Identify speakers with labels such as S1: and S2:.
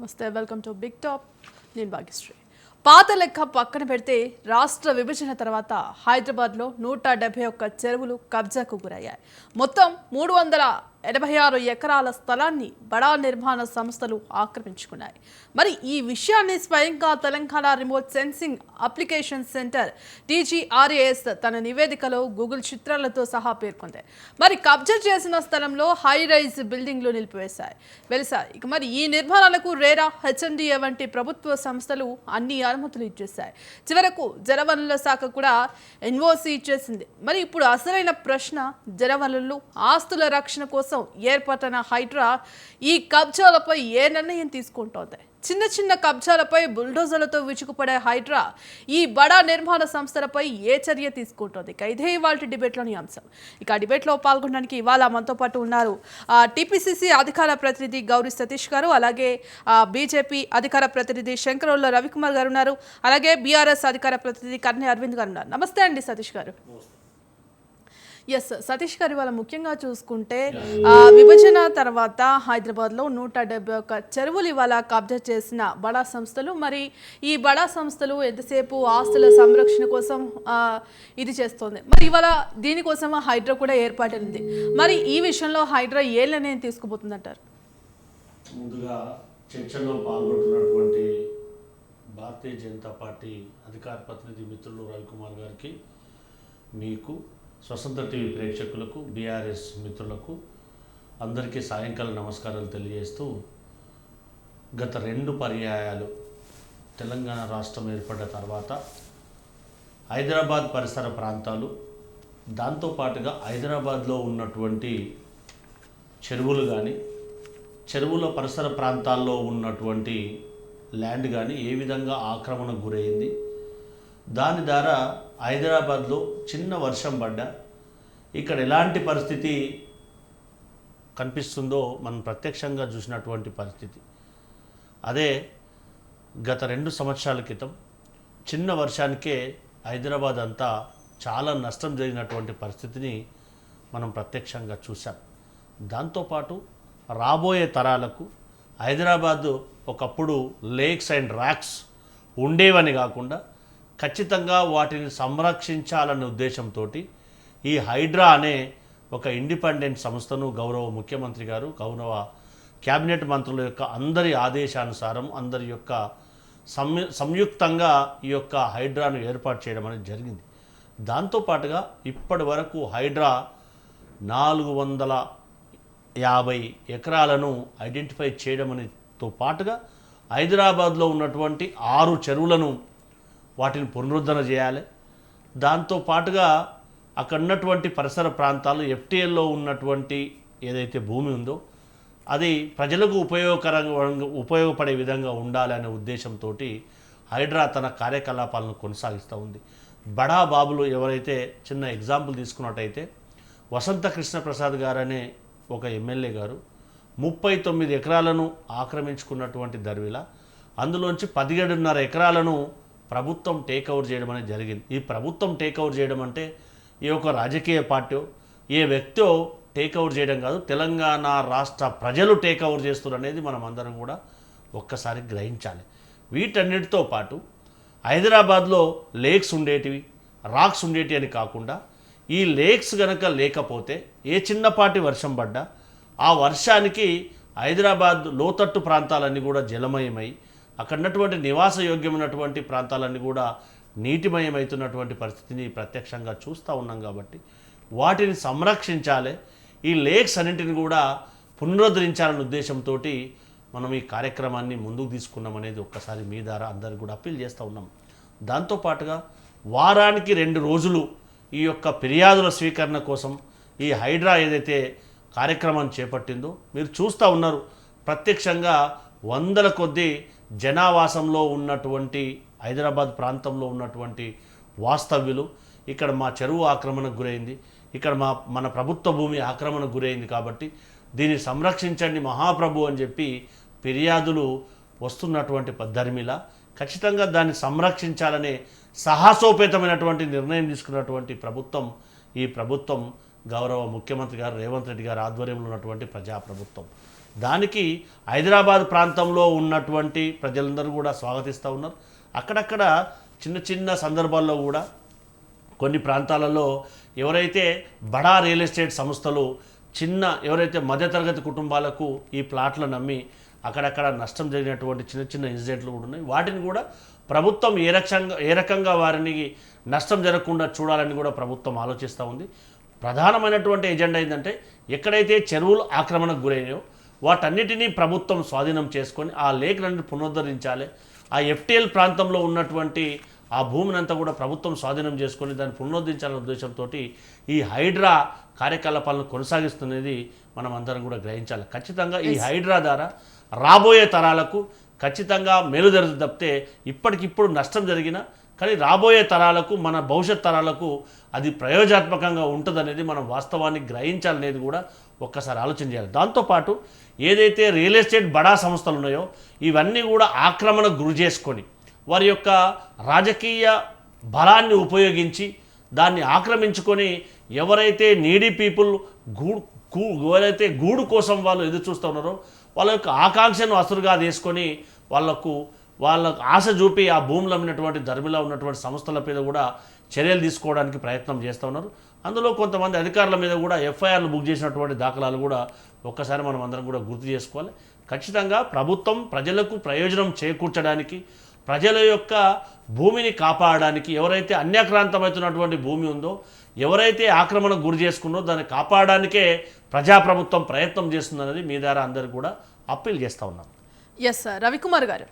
S1: నమస్తే welcome to big top నేను భాగ్యశ్రీ. పాత లెక్క పక్కన పెడితే రాష్ట్ర విభజన తర్వాత హైదరాబాద్లో నూట డెబ్బై ఒక్క చెరువులు కబ్జాకు గురయ్యాయి. మొత్తం మూడు వందల ఎనభై ఆరు ఎకరాల స్థలాన్ని బడా నిర్మాణ సంస్థలు ఆక్రమించుకున్నాయి. మరి ఈ విషయాన్ని స్వయంగా Telangana remote sensing application centre TGRAS తన నివేదికలో గూగుల్ చిత్రాలతో సహా పేర్కొంది. మరి కబ్జా చేసిన స్థలంలో హై రైజ్ బిల్డింగ్లు నిలిపివేశాయి. వెలిసాయి ఇక మరి ఈ నిర్మాణాలకు రేరా హెచ్ఎండిఏ వంటి ప్రభుత్వ సంస్థలు అన్ని అనుమతులు ఇచ్చేశాయి. చివరకు జలవనరుల శాఖ కూడా ఎన్ఓసి ఇచ్చేసింది. మరి ఇప్పుడు అసలైన ప్రశ్న జలవనరులు ఆస్తుల రక్షణ కోసం ఏర్పాటైన హైడ్రా ఈ కబ్జాలపై ఏ నిర్ణయం తీసుకుంటోంది? చిన్న చిన్న కబ్జాలపై బుల్డోజర్లతో విచుకుపడే హైడ్రా ఈ బడా నిర్మాణ సంస్థలపై ఏ చర్య తీసుకుంటోంది? ఇక ఇదే ఇవాళ డిబేట్లోని అంశం. ఇక డిబేట్లో పాల్గొనడానికి ఇవాళ మనతో పాటు ఉన్నారు టీపీసీసీ అధికార ప్రతినిధి గౌరీ సతీష్ గారు అలాగే బీజేపీ అధికార ప్రతినిధి శంకరౌళ్ళ రవికుమార్ గారు ఉన్నారు అలాగే బీఆర్ఎస్ అధికార ప్రతినిధి కర్ణి అరవింద్ గారు ఉన్నారు. నమస్తే అండి సతీష్ గారు. ఎస్ సతీష్ గారు ఇవాళ ముఖ్యంగా చూసుకుంటే విభజన తర్వాత హైదరాబాద్లో నూట డెబ్బై ఒక్క చెరువులు ఇవాళ కబ్జా చేసిన బడా సంస్థలు. మరి ఈ బడా సంస్థలు ఎంతసేపు ఆస్తుల సంరక్షణ కోసం ఇది చేస్తోంది? మరి ఇవాళ దీనికోసం హైడ్రా కూడా ఏర్పాటైంది. మరి ఈ విషయంలో హైడ్రా ఏ నిర్ణయం తీసుకుపోతుందంటారు?
S2: ముందుగా చర్చలో పాల్గొంటున్నటువంటి భారతీయ జనతా పార్టీ అధికార ప్రతినిధి మిత్రులు రవికుమార్ గారికి మీకు స్వతంత్ర టీవీ ప్రేక్షకులకు బీఆర్ఎస్ మిత్రులకు అందరికీ సాయంకాల నమస్కారాలు తెలియజేస్తూ గత రెండు పర్యాయాలు తెలంగాణ రాష్ట్రం ఏర్పడ్డ తర్వాత హైదరాబాద్ పరిసర ప్రాంతాలు దాంతోపాటుగా హైదరాబాద్లో ఉన్నటువంటి చెరువులు కానీ చెరువుల పరిసర ప్రాంతాల్లో ఉన్నటువంటి ల్యాండ్ కానీ ఏ విధంగా ఆక్రమణకు గురైంది? దాని ద్వారా హైదరాబాద్లో చిన్న వర్షం పడ్డా. ఇక్కడ ఎలాంటి పరిస్థితి కనిపిస్తుందో మనం ప్రత్యక్షంగా చూసినటువంటి పరిస్థితి. అదే గత రెండు సంవత్సరాల క్రితం చిన్న వర్షానికే హైదరాబాద్ అంతా చాలా నష్టం జరిగినటువంటి పరిస్థితిని మనం ప్రత్యక్షంగా చూసాం దాంతోపాటు రాబోయే తరాలకు హైదరాబాద్ ఒకప్పుడు లేక్స్ అండ్ ర్యాక్స్ ఉండేవని కాకుండా ఖచ్చితంగా వాటిని సంరక్షించాలనే ఉద్దేశంతో ఈ హైడ్రా అనే ఒక ఇండిపెండెంట్ సంస్థను గౌరవ ముఖ్యమంత్రి గారు గౌరవ క్యాబినెట్ మంత్రుల యొక్క అందరి ఆదేశానుసారం అందరి యొక్క సంయు సంయుక్తంగా ఈ యొక్క హైడ్రాను ఏర్పాటు చేయడం అనేది జరిగింది. దాంతోపాటుగా ఇప్పటి వరకు హైడ్రా నాలుగు వందల యాభై ఎకరాలను ఐడెంటిఫై చేయడం అనేతో పాటుగా హైదరాబాద్లో ఉన్నటువంటి ఆరు చెరువులను వాటిని పునరుద్ధరణ చేయాలి. దాంతో పాటుగా అక్కడ ఉన్నటువంటి పరిసర ప్రాంతాలు ఎఫ్టీఎల్లో ఉన్నటువంటి ఏదైతే భూమి ఉందో అది ప్రజలకు ఉపయోగకరంగా ఉపయోగపడే విధంగా ఉండాలి అనే ఉద్దేశంతో హైడ్రా తన కార్యకలాపాలను కొనసాగిస్తూ ఉంది. బడా బాబులు ఎవరైతే చిన్న ఎగ్జాంపుల్ తీసుకున్నట్టయితే వసంత కృష్ణ ప్రసాద్ ఒక ఎమ్మెల్యే గారు ముప్పై తొమ్మిది ఎకరాలను ఆక్రమించుకున్నటువంటి దర్విల అందులోంచి పదిహేడున్నర ఎకరాలను ప్రభుత్వం టేక్ ఓవర్ చేయడం అనేది జరిగింది. ఈ ప్రభుత్వం టేక్ ఓవర్ చేయడం అంటే ఏ ఒక రాజకీయ పార్టీ ఏ వ్యక్తో టేక్ ఓవర్ చేయడం కాదు తెలంగాణ రాష్ట్ర ప్రజలు టేక్ ఓవర్ చేస్తున్నారు అనేది మనం అందరం కూడా ఒక్కసారి గ్రహించాలి. వీటన్నిటితో పాటు హైదరాబాద్లో లేక్స్ ఉండేటివి రాక్స్ ఉండేటివి అని కాకుండా ఈ లేక్స్ గనక లేకపోతే ఏ చిన్నపాటి వర్షం పడ్డా ఆ వర్షానికి హైదరాబాద్ లోతట్టు ప్రాంతాలన్నీ కూడా జలమయమై అక్కడ ఉన్నటువంటి నివాస యోగ్యమైనటువంటి ప్రాంతాలన్నీ కూడా నీటిమయమవుతున్నటువంటి పరిస్థితిని ప్రత్యక్షంగా చూస్తూ ఉన్నాం కాబట్టి వాటిని సంరక్షించాలి. ఈ లేక్స్ అన్నింటిని కూడా పునరుద్ధరించాలనే ఉద్దేశంతో మనం ఈ కార్యక్రమాన్ని ముందుకు తీసుకున్నాం అనేది ఒక్కసారి మీ ద్వారా అందరికి కూడా అప్పీల్ చేస్తూ ఉన్నాం. దాంతోపాటుగా వారానికి రెండు రోజులు ఈ యొక్క ఫిర్యాదుల స్వీకరణ కోసం ఈ హైడ్రా ఏదైతే కార్యక్రమం చేపట్టిందో మీరు చూస్తూ ఉన్నారు. ప్రత్యక్షంగా వందల కొద్దీ జనావాసంలో ఉన్నటువంటి హైదరాబాద్ ప్రాంతంలో ఉన్నటువంటి వాస్తవ్యులు ఇక్కడ మా చెరువు ఆక్రమణకు గురైంది ఇక్కడ మా మన ప్రభుత్వ భూమి ఆక్రమణకు గురైంది కాబట్టి దీన్ని సంరక్షించండి మహాప్రభు అని చెప్పి ఫిర్యాదులు వస్తున్నటువంటి ధర్మిల ఖచ్చితంగా దాన్ని సంరక్షించాలనే సాహసోపేతమైనటువంటి నిర్ణయం తీసుకున్నటువంటి ప్రభుత్వం ఈ ప్రభుత్వం గౌరవ ముఖ్యమంత్రి గారు రేవంత్ రెడ్డి గారు ఆధ్వర్యంలో ఉన్నటువంటి ప్రజాప్రభుత్వం. దానికి హైదరాబాద్ ప్రాంతంలో ఉన్నటువంటి ప్రజలందరూ కూడా స్వాగతిస్తూ ఉన్నారు. అక్కడక్కడ చిన్న చిన్న సందర్భాల్లో కూడా కొన్ని ప్రాంతాలలో ఎవరైతే బడా రియల్ ఎస్టేట్ సంస్థలు చిన్న ఎవరైతే మధ్యతరగతి కుటుంబాలకు ఈ ప్లాట్లు నమ్మి అక్కడక్కడ నష్టం జరిగినటువంటి చిన్న చిన్న ఇన్సిడెంట్లు కూడా ఉన్నాయి. వాటిని కూడా ప్రభుత్వం ఏ రకంగా ఏ రకంగా వారిని నష్టం జరగకుండా చూడాలని కూడా ప్రభుత్వం ఆలోచిస్తూ ఉంది. ప్రధానమైనటువంటి ఎజెండా ఏంటంటే ఎక్కడైతే చెరువులు ఆక్రమణకు గురైనాయో వాటన్నిటినీ ప్రభుత్వం స్వాధీనం చేసుకొని ఆ లేఖలను పునరుద్ధరించాలి. ఆ ఎఫ్టీఎల్ ప్రాంతంలో ఉన్నటువంటి ఆ భూమిని అంతా కూడా ప్రభుత్వం స్వాధీనం చేసుకొని దాన్ని పునరుద్ధరించాలనే ఉద్దేశంతో ఈ హైడ్రా కార్యకలాపాలను కొనసాగిస్తున్నది మనం అందరం కూడా గ్రహించాలి. ఖచ్చితంగా ఈ హైడ్రా ద్వారా రాబోయే తరాలకు ఖచ్చితంగా మేలు జరుగుతుంది తప్పితే ఇప్పటికిప్పుడు నష్టం జరిగినా కానీ రాబోయే తరాలకు మన భవిష్యత్ తరాలకు అది ప్రయోజనాత్మకంగా ఉంటుందనేది మనం వాస్తవాన్ని గ్రహించాలనేది కూడా ఒక్కసారి ఆలోచన చేయాలి. దాంతోపాటు ఏదైతే రియల్ ఎస్టేట్ బడా సంస్థలు ఉన్నాయో ఇవన్నీ కూడా ఆక్రమణకు గురి చేసుకొని వారి యొక్క రాజకీయ బలాన్ని ఉపయోగించి దాన్ని ఆక్రమించుకొని ఎవరైతే నీడీ పీపుల్ గూడు ఎవరైతే గూడు కోసం వాళ్ళు ఎదురు చూస్తున్నారో వాళ్ళ యొక్క ఆకాంక్షను అసురుగా తీసుకొని వాళ్ళకు ఆశ చూపి ఆ భూములు అమ్మినటువంటి ధర్మిలో ఉన్నటువంటి సంస్థల మీద కూడా చర్యలు తీసుకోవడానికి ప్రయత్నం చేస్తూ ఉన్నారు. అందులో కొంతమంది అధికారుల మీద కూడా ఎఫ్ఐఆర్లు బుక్ చేసినటువంటి దాఖలాలు కూడా ఒక్కసారి మనం అందరం కూడా గుర్తు చేసుకోవాలి. ఖచ్చితంగా ప్రభుత్వం ప్రజలకు ప్రయోజనం చేకూర్చడానికి ప్రజల యొక్క భూమిని కాపాడడానికి ఎవరైతే అన్యాక్రాంతమవుతున్నటువంటి భూమి ఉందో ఎవరైతే ఆక్రమణకు గురి చేసుకున్నో దాన్ని కాపాడడానికే ప్రజాప్రభుత్వం ప్రయత్నం చేస్తుందన్నది మీ ద్వారా అందరు కూడా అప్పీల్ చేస్తూ ఉన్నాం.
S1: ఎస్ రవికుమార్ గారు.